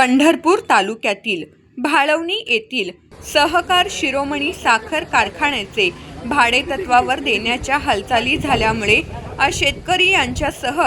पंढरपूर तालुक्यातील भाळवणी येथील सहकार शिरोमणी साखर कारखान्याचे भाडेतत्वावर देण्याच्या हालचाली झाल्यामुळे आज शेतकरी यांच्यासह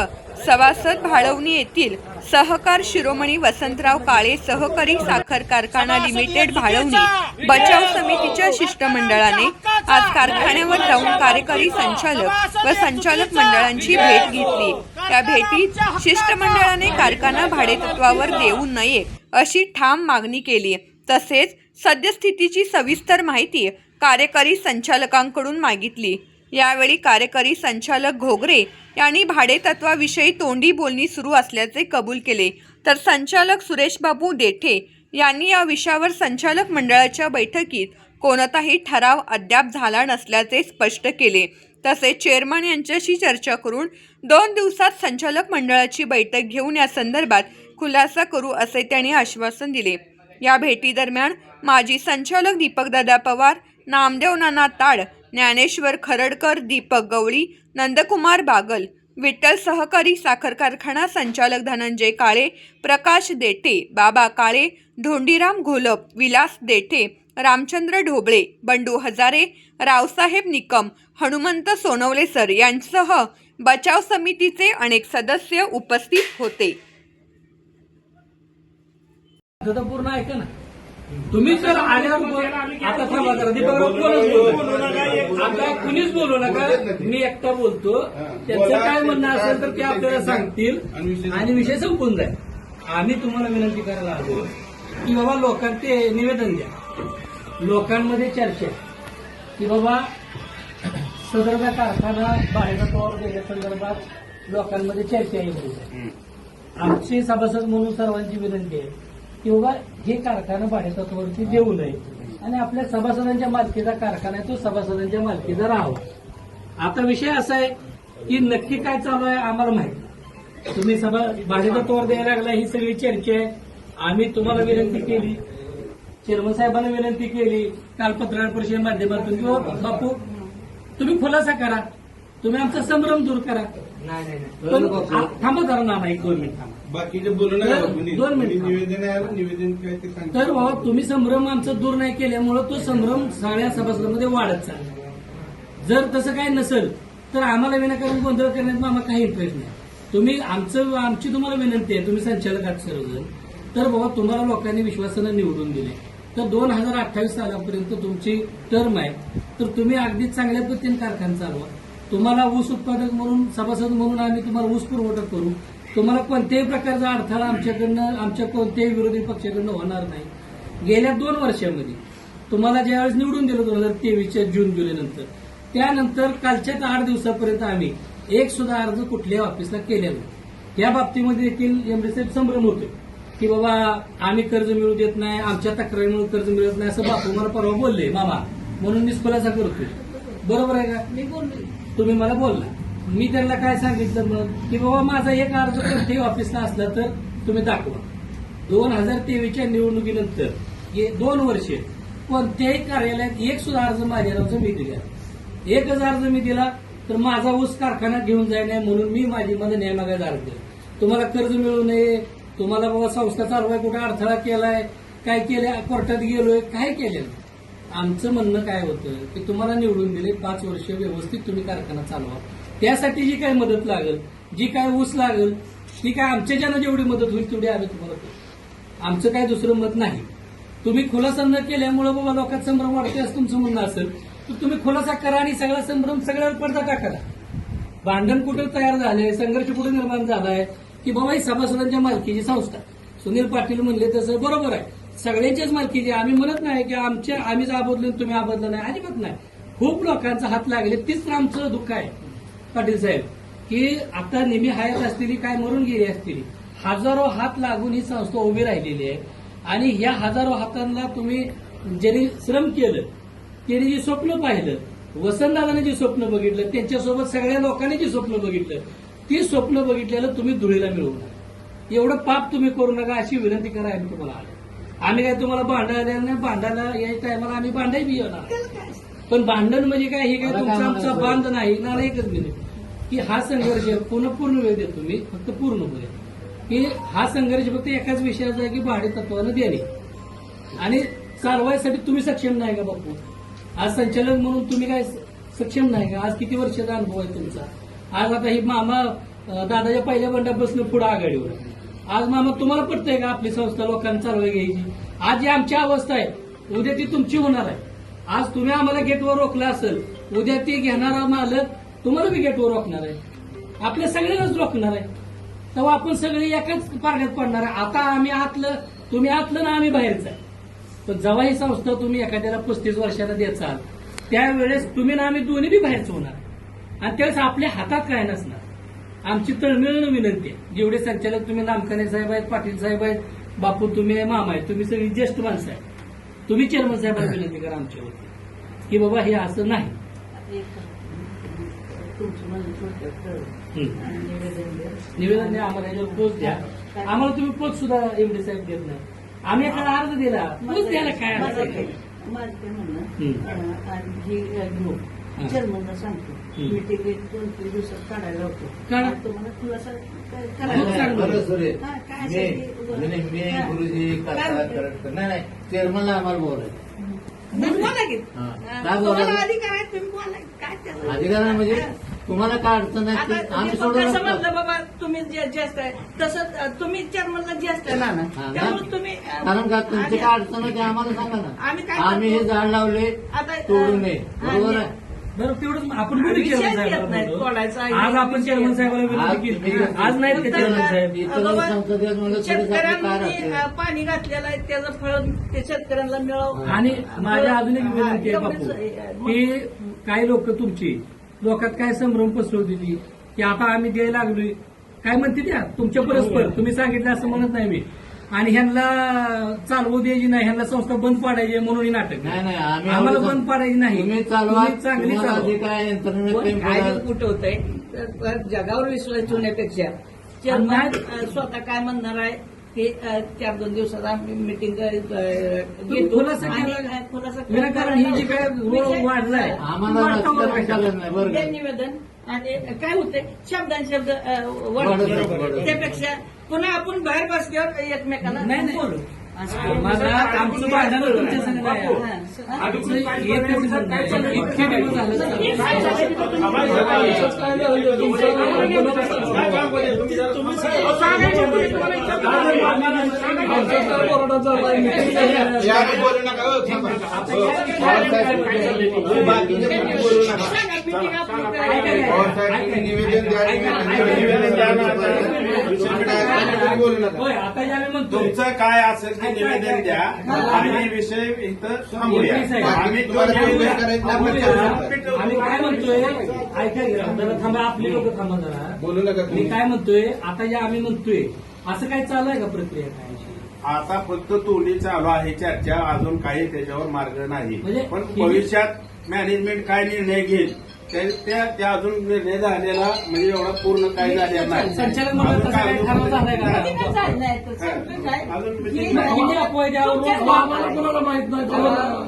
सभासद भाळवणी येथील सहकार शिरोमणी वसंतराव काळे सहकारी साखर कारखाना लिमिटेड भाळवणी बचाव समितीच्या शिष्टमंडळाने आज कारखान्यावर जाऊन कार्यकारी संचालक व संचालक मंडळांची भेट घेतली. त्या भेटीत शिष्टमंडळाने कारखाना भाडेतत्वावर देऊ नये अशी ठाम मागणी केली. तसेच सद्यस्थितीची सविस्तर माहिती कार्यकारी संचालकांकडून मागितली. यावेळी कार्यकारी संचालक घोगरे यांनी भाडेतत्वाविषयी तोंडी बोलणी सुरू असल्याचे कबूल केले. तर संचालक सुरेशबाबू देठे यांनी या विषयावर संचालक मंडळाच्या बैठकीत कोणताही ठराव अद्याप झाला नसल्याचे स्पष्ट केले. तसेच चेअरमन यांच्याशी चर्चा करून दोन दिवसात संचालक मंडळाची बैठक घेऊन या संदर्भात खुलासा करू असे त्यांनी आश्वासन दिले. या भेटीदरम्यान माजी संचालक दीपकदादा पवार नामदेव नाना ताड ज्ञानेश्वर खरडकर दीपक गवळी नंदकुमार बागल विठ्ठल सहकारी साखर कारखाना संचालक धनंजय काळे प्रकाश देठे बाबा काळे धोंडीराम घोलप विलास देठे रामचंद्र ढोबळे बंडू हजारे रावसाहेब निकम हनुमंत सोनवले सर यांसह बचाव समितीचे अनेक सदस्य उपस्थित होते. पूर्ण ऐका ना. तुम्ही जर आल्यावर आता थांबा जरा दीपकराव कोणच आता कुणीच बोलू नका. मी एकटा बोलतो. त्यांचं काय म्हणणं असेल तर ते आपल्याला सांगतील आणि विषय संपून जाईल. आम्ही तुम्हाला विनंती करायला आलो की बाबा लोकांना ते निवेदन द्या. लोकांमध्ये चर्चा की बाबा सदरचा कारखाना बाहेरचा तोर देण्यासंदर्भात लोकांमध्ये चर्चा येईल आमची सभासद म्हणून सर्वांची विनंती आहे की बाबा हे कारखाना भाडेतत्वावरती देऊ नये. आणि आपल्या सभासदांच्या मालकीचा कारखाना आहे तो सभासदांच्या मालकीचा राहावा. आता विषय असा आहे की नक्की काय चालू आहे आम्हाला माहिती तुम्ही सभा भाडेतत्वावर द्यायला लागला ही सगळी चर्चा आहे. आम्ही तुम्हाला विनंती केली. चेअरमन साहेबांना विनंती केली. काल पत्रकार परिषदेच्या माध्यमातून किंवा बापू तुम्ही खुलासा करा. तुम्ही आमचा संभ्रम दूर करा. पण आ- थांबा जरा नाना एक दोन मिनिट थांबा. बाकीचे बोलू नका. दोन- मिनिटं. निवेदन आहे निवेदन काय ते सांगतो. तर बाबा तुम्ही संभ्रम आमचा दूर नाही केल्यामुळं तो संभ्रम सगळ्या सभासदांमध्ये वाढत चालला. जर तसं काही नसेल तर आम्हाला विनाकारण गोंधळ करण्यात आम्हाला काही इंटरेस्ट नाही. तुम्ही आमचं आमची तुम्हाला विनंती आहे तुम्ही संचालक आहात सर्वजण. तर बाबा तुम्हाला लोकांनी विश्वासानं निवडून दिले तर दोन हजार अठ्ठावीस सालापर्यंत तुमची टर्म आहे. तर तुम्ही अगदी चांगल्या पद्धतीने कारखाना चालवा. तुम्हाला ऊस उत्पादक म्हणून सभासद म्हणून आम्ही तुम्हाला ऊस पुरवठा करू. तुम्हाला कोणत्याही प्रकारचा अडथळा आमच्याकडनं आमच्या कोणत्याही विरोधी पक्षाकडनं होणार नाही. गेल्या दोन वर्षामध्ये तुम्हाला ज्यावेळेस निवडून दिलं दोन हजार तेवीसच्या जून जुलैनंतर त्यानंतर कालच्याच आठ दिवसापर्यंत आम्ही एक सुद्धा अर्ज कुठल्याही ऑफिसला केलेला नाही. या बाबतीमध्ये देखील एमडीसाहेब संभ्रम होते की बाबा आम्ही कर्ज मिळू देत नाही आमच्या तक्रारीमुळे कर्ज मिळत नाही असं बापू मला परवा बोलले मामा म्हणून मी खुलासा करतोय. बरोबर आहे का? मी बोललो. तुम्ही मला बोलला. मी त्यांना काय सांगितलं मग? की बाबा माझा एक अर्ज कोणत्याही ऑफिसला असला तर तुम्ही दाखवा. दोन हजार तेवीसच्या निवडणुकीनंतर दोन वर्षे कोणत्याही कार्यालयात एक सुद्धा अर्ज माझ्या नावाचा मी दिला एकच अर्ज मी दिला तर माझा ऊस कारखान्यात घेऊन जाय नाही म्हणून मी माझी माझं न्यायमागायचा अर्ज दिला. तुम्हाला कर्ज मिळू नये तुम्हाला बाबा संस्था चालवाय कुठे अडथळा केलाय काय केलंय कोर्टात गेलोय काय केलेलं आमचं म्हणणं काय होतं की तुम्हाला निवडून दिले पाच वर्ष व्यवस्थित तुम्ही कारखाना चालवा. त्यासाठी जी काय मदत लागेल जी काय ऊस लागेल ती काय आमच्या ज्यांना जेवढी मदत होईल तेवढी आम्ही तुम्हाला करू आमचं काय दुसरं मत नाही. तुम्ही खुलासा न केल्यामुळे बाबा लोकांत संभ्रम वाढते असं तुमचं म्हणणं असेल तर तुम्ही खुलासा करा आणि सगळा संभ्रम सगळ्यावर पडदा टाका. भांडण कुठे तयार झालंय संघर्ष कुठे निर्माण झालाय की बाबा ही सभासदांच्या मालकीची संस्था. सुनील पाटील म्हणले तसं बरोबर आहे. सगळ्यांच्याच मालकीची. आम्ही म्हणत नाही की आमच्या आम्हीच आबदलो तुम्ही आबदलं नाही. अजिबात नाही. खूप लोकांचा हात लागले. तीच तर आमचं दुःख आहे पाटील साहेब. की आता नेहमी हयात असलेली काय मरून गेली असतील हजारो हात लागून ही संस्था उभी राहिलेली आहे. आणि ह्या हजारो हातांना तुम्ही ज्यांनी श्रम केलं त्यांनी जे स्वप्न पाहिलं वसंतदादाने जे स्वप्न बघितलं त्यांच्यासोबत सगळ्या लोकांनी जे स्वप्न बघितलं ती स्वप्न बघितलेलं तुम्ही धुळीला मिळवू नका. एवढं पाप तुम्ही करू नका अशी विनंती करा आम्ही तुम्हाला आलो. आम्ही काय तुम्हाला भांडायला नाही? भांडायला या टायमाला आम्ही भांडाय बी येणार पण भांडण म्हणजे काय? हे काय तुमचा आमचा बांध नाही ना एकच मिनिट की हा संघर्ष पूर्ण पूर्ण वेळ देतो मी फक्त पूर्ण होईल की हा संघर्ष फक्त एकाच विषयाचा आहे की भाडे तत्वानं देणे. आणि चालवायसाठी तुम्ही सक्षम नाही का बापू? आज संचालक म्हणून तुम्ही काय सक्षम नाही का? आज किती वर्षाचा अनुभव आहे तुमचा? आज आता ही मामा दादाच्या पहिल्या बंडापासून पुढे आघाडीवर आहे. आज मामा तुम्हाला पटतंय का आपली संस्था लोकांनी चालवाय घ्यायची? आज जी आमची अवस्था आहे उद्या ती तुमची होणार आहे. आज तुम्ही आम्हाला गेटवर रोखलं असेल उद्या ती घेणारा मालक तुम्हाला बी गेटवर रोखणार आहे. आपल्या सगळ्यांनाच रोखणार आहे. तेव्हा आपण सगळे एकाच पारण्यात पडणार आहे. आता आम्ही आतलं तुम्ही आतलं ना आम्ही बाहेरचं आहे. पण जेव्हा ही संस्था तुम्ही एखाद्याला पस्तीस वर्षाला द्याचाल त्यावेळेस तुम्ही ना आम्ही दोन्ही बी बाहेरचं होणार आणि त्यावेळेस आपल्या हातात काय नसणार. आमची तळमिळून विनंती आहे. जेवढे संचालक तुम्ही नामकाने साहेब आहेत पाटील साहेब आहेत बापू तुम्ही आहे, मामा आहे तुम्ही सगळी ज्येष्ठ माणसं आहे तुम्ही चेअरमन साहेबांना विनंती करा आमच्यावरती की बाबा हे असं नाही. निवेदन आम्हाला पोच द्या. आम्हाला तुम्ही पोच सुद्धा एमडी साहेब देत नाही. आम्ही एखादा अर्ज दिला पोच द्यायला काय माझं काय म्हणणं हं. चेअरमनला सांगतो. मीटिंग एक दोन तीन दिवसात काढायला लावतो काढा. आणि तुम्हाला खुलासा काय हो, करायला चालेल. बरं सुरे हा, काय मी असेल ते- नाही, मी हा. गुरुजी काय करता म्हणते? करत नाही नाही चेअरमनला आम्हाला बोलायचं बोला की. हा. अं, काय तुम्हाला बोलायचं? अधिकार आहे तुम्ही बोला काय त्याचं? अधिकार आहे म्हणजे. तुम्हाला काय अडचण आहे आता ते आम्ही सोडून कसं बाबा तुम्ही जे जास्त आहे तसं अं, तुम्ही चेअरमनला जास्त आहे ना ना हा, ना. त्यामुळे तुम्ही अं, कारण का तुमची आणि- काय अडचण आहे ते आम्हाला सांगा आम्ही ना काय आम्ही हे करतो? झाड लावले आता, तोडू नये हा, बरोबर आहे बरं तेवढंच आपण बोलू विषय चेअरमन येत नाही, साहेबांना तोडायचा बोलू. आज आपण चेअरमन साहेबांना आज विनंती केली तुम्ही- आज नाहीत का चेअरमन साहेब? इथं बाबा, संसदेत म्हणलं थोडंसं आपलं काय शेतकऱ्यांनी राहते अं, पाणी घातलेलं आहे त्याचं फळ ते शेतकऱ्यांना मिळावं. आणि माझ्या अजून एक विनंती आहे हा, बापू की काही लोक तुमची लोकात काय संभ्रम पसरवतील की आता आम्ही द्यायला लागलोय. काय म्हणते त्या? तुमच्या परस्पर तुम्ही सांगितलं असं म्हणत नाही मी. आणि ह्यांना चालवू द्यायची नाही ह्यांना संस्था बंद पाडायची म्हणून हे नाटक नाही नाही आम्ही आम्हाला बंद पाडायची नाही. तुम्ही चालवा तुम्ही चांगली तुम्हाला चालवा. जे काय यंत्रणेत कुठं होतंय? तर- तर जगावर विश्वास ठेवण्यापेक्षा चेअरमन. अं, स्वतः काय म्हणणार आहे की अं, चार दोन दिवसात आम्ही मिटिंग खुलासा केला. खुलासा विनाकारण ही जी काय रोग वाढलाय. आम्हाला वाढता राजकारण चालत नाही बरं. ते का? निवेदन. आणि काय होतंय? शब्दान शब्द अं, वाढत वाढतो. त्यापेक्षा पुन्हा आपण बाहेर बसल्यावर एकमेकांना नाही, नाही. बोलू माझा आमचं भांडण तुमच्या संग. इतके दिवस झाले आता. तुमचं काय असेल निवेदन द्या. आणि विषय इथं थांबूया. आम्ही आम्ही काय म्हणतोय? ऐका की राव, जरा थांबा आपली लोक थांबा जरा. बोलू नका मी काय म्हणतोय? आता जे आम्ही म्हणतोय. असं काय चालू आहे का प्रक्रिया काय आता फक्त तोडी चालू आहे चर्चा. अजून काही त्याच्यावर मार्ग नाही. म्हणजे- पण भविष्यात मॅनेजमेंट काय निर्णय घेईल? त्या- अजून निर्णय झालेला म्हणजे एवढा पूर्ण काय झालेला नाही संचालक मंडळ अजून तसं काय काही ठराव झालाय का? अजून meeting नाही. किती? रोज आम्हाला कोणाला माहीत नाही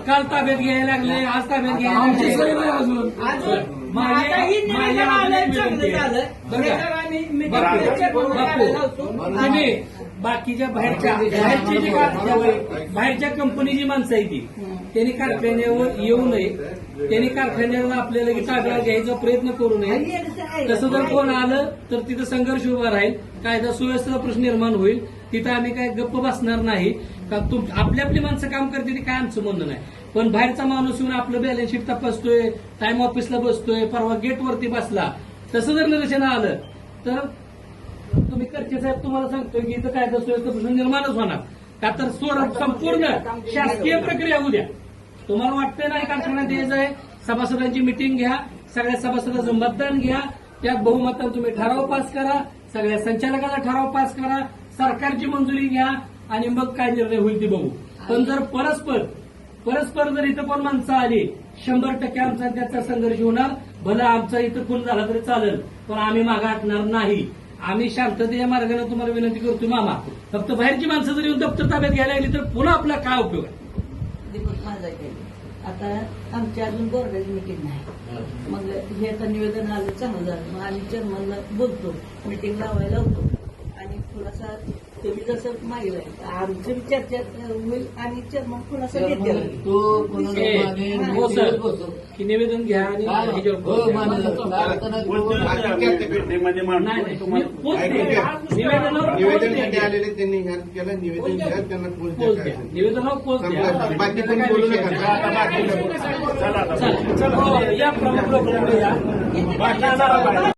काल ताब्यात घ्यायला लागले आज ताब्यात घ्यायला लागले अजून अजून माझे- आता ही माझे निवेदन अजून आलंय, एक चांगलं विनंती आहे. झालं. बरं का? त्याच्यावर आम्ही meeting बापू, करायच्या बोलून बापू, करायला लावतो. तुम्ही बाकीच्या बाहेरच्या बाहेरची जी बाहेरच्या कंपनीची माणसं आहे ती त्यांनी कारखान्यावर येऊ नये. त्यांनी कारखान्यावर आपल्याला की ताब्यात घ्यायचा प्रयत्न करू नये. तसं जर कोण आलं तर तिथं संघर्ष उभा राहील. कायदा सुव्यवस्थेचा प्रश्न निर्माण होईल. तिथं आम्ही काय गप्प बसणार नाही. का तुम आपली आपली माणसं काम करते ते काय आमचं म्हणणं नाही. पण बाहेरचा माणूस येऊन आपलं बॅलन्स शीट तपासतोय टाइम ऑफिसला बसतोय परवा गेटवरती बसला. तसं जर निदर्शन आलं तर तुम्ही करचे साहेब तुम्हाला सांगतोय की इथं कायदा सुव्यवस्था प्रश्न निर्माणच होणार. का तर सोड संपूर्ण शासकीय प्रक्रिया होऊ द्या. तुम्हाला वाटतंय नाही कारखान्यात द्यायचं आहे सभासदांची मिटिंग घ्या सगळ्या सभासदांचं मतदान घ्या त्यात बहुमतानं तुम्ही ठराव पास करा सगळ्या संचालकाचा ठराव पास करा सरकारची मंजुरी घ्या आणि मग काय निर्णय होईल ते बघू. पण जर परस्पर परस्पर जर इथं कोण माणसं आली शंभर टक्के आमचा त्याचा संघर्ष होणार. भलं आमचा इथं खून झाला तरी चालेल पण आम्ही मागे हटणार नाही. आम्ही शांततेच्या मार्गाने तुम्हाला विनंती करतो मामा. फक्त बाहेरची माणसं जर येऊन दप्तर ताब्यात घ्यायला लागली तर पुन्हा आपला काय उपयोग आहे? दीपक माझा आता आमची अजून बोर्डाची मिटिंग नाही. मग हे आता निवेदन आलं चांगलं झालं. मग आम्ही चेअरमनला बोलतो मिटिंग लावायला होतो. आणि थोडासा तुम्ही जसं मागितलं आमची बी चर्चा होईल आणि चर्मन थोडासा घेतील तू हो सर बसव. की निवेदन घ्या आणि हो, निवेदनसाठी. आलेले त्यांनी केलं निवेदन घ्या त्यांना. निवेदनावर पोस्ट द्या संपलं. बाकी कोणी बोलू नका. चला. हो, या प्रमुख.